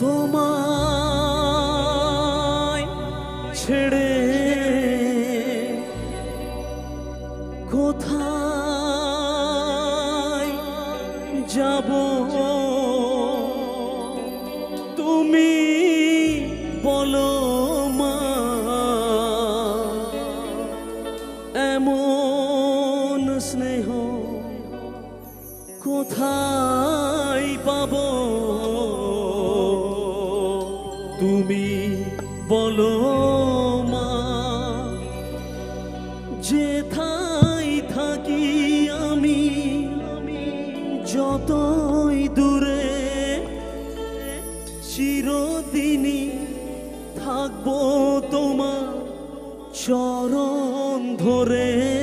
তোমায় ছেড়ে কোথায় যাব? তুমি বলো মা এমন স্নেহ কোথায় তুমি বলো মা যেথাই থাকি আমি যতই দূরে চিরদিনই থাকব তোমার চরণ ধরে।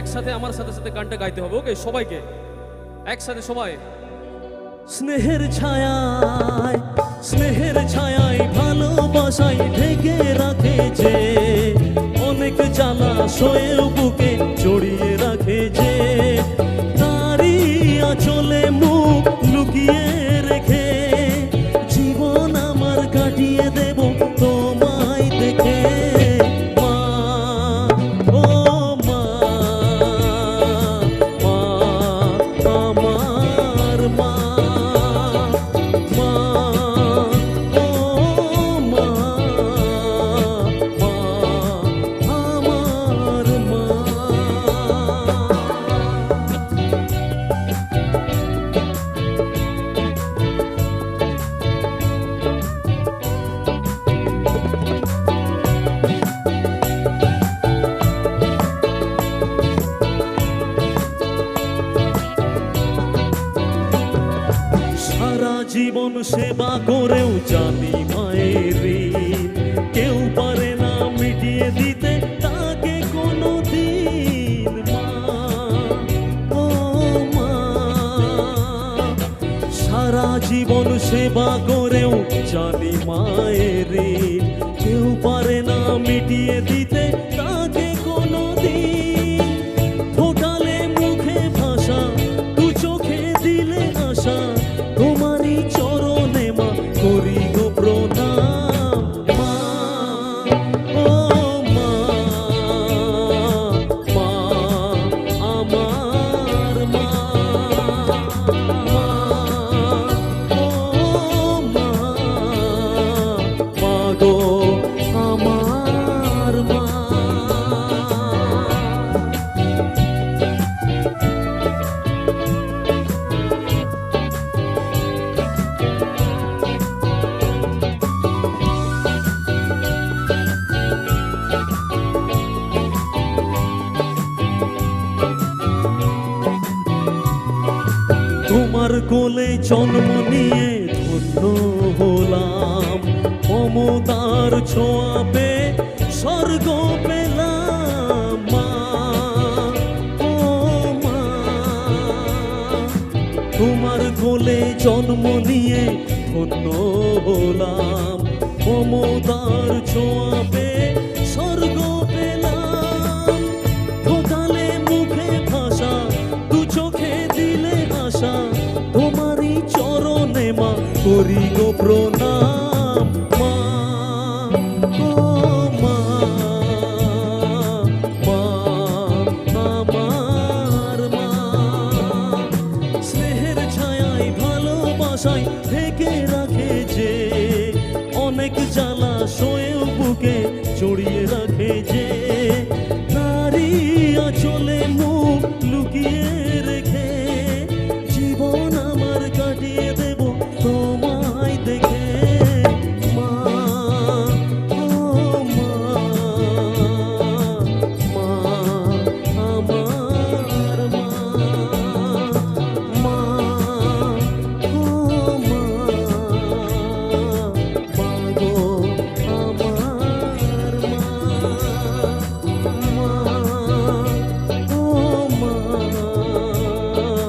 একসাথে আমার সাথে সাথে গানটা গাইতে হবে, ওকে? সবাইকে? একসাথে সবাই? স্নেহের ছায়ায় স্নেহের ছায়ায় ভালোবাসায় ঢেকে রাখে যে অনেক জ্বালা শোয়েও বুকে জড়িয়ে রাখে যে তারি চলে মুখ লুকিয়ে রেখে জীবন আমার কাটিয়ে দেব, তোমায় দেখে। সেবা করেও জানি মায়ের। কেউ পারে না মিটিয়ে দিতে তাকে কোনো দিন মা ও মা, সারা জীবন সেবা করেও জানি মায়ের। কেউ পারে না মিটিয়ে দিতে জন্ম নিয়ে ধন্য হলাম। মমতার ছোঁয়াবে স্বর্গ পেলাম ও মা, তোমার কোলে জন্ম নিয়ে ধন্য হলাম। মমতার ছোঁয়া করি গো প্রণাম মা আমার মা। স্নেহের ছায়ায় ভালোবাসায়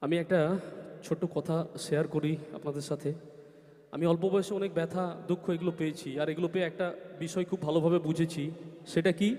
আমি একটা ছোট্ট কথা শেয়ার করি আপনাদের সাথে। আমি অল্প বয়সে অনেক ব্যথা, দুঃখ এগুলো পেয়েছি। আর এগুলো পেয়ে একটা বিষয় খুব ভালোভাবে বুঝেছি। সেটা কি?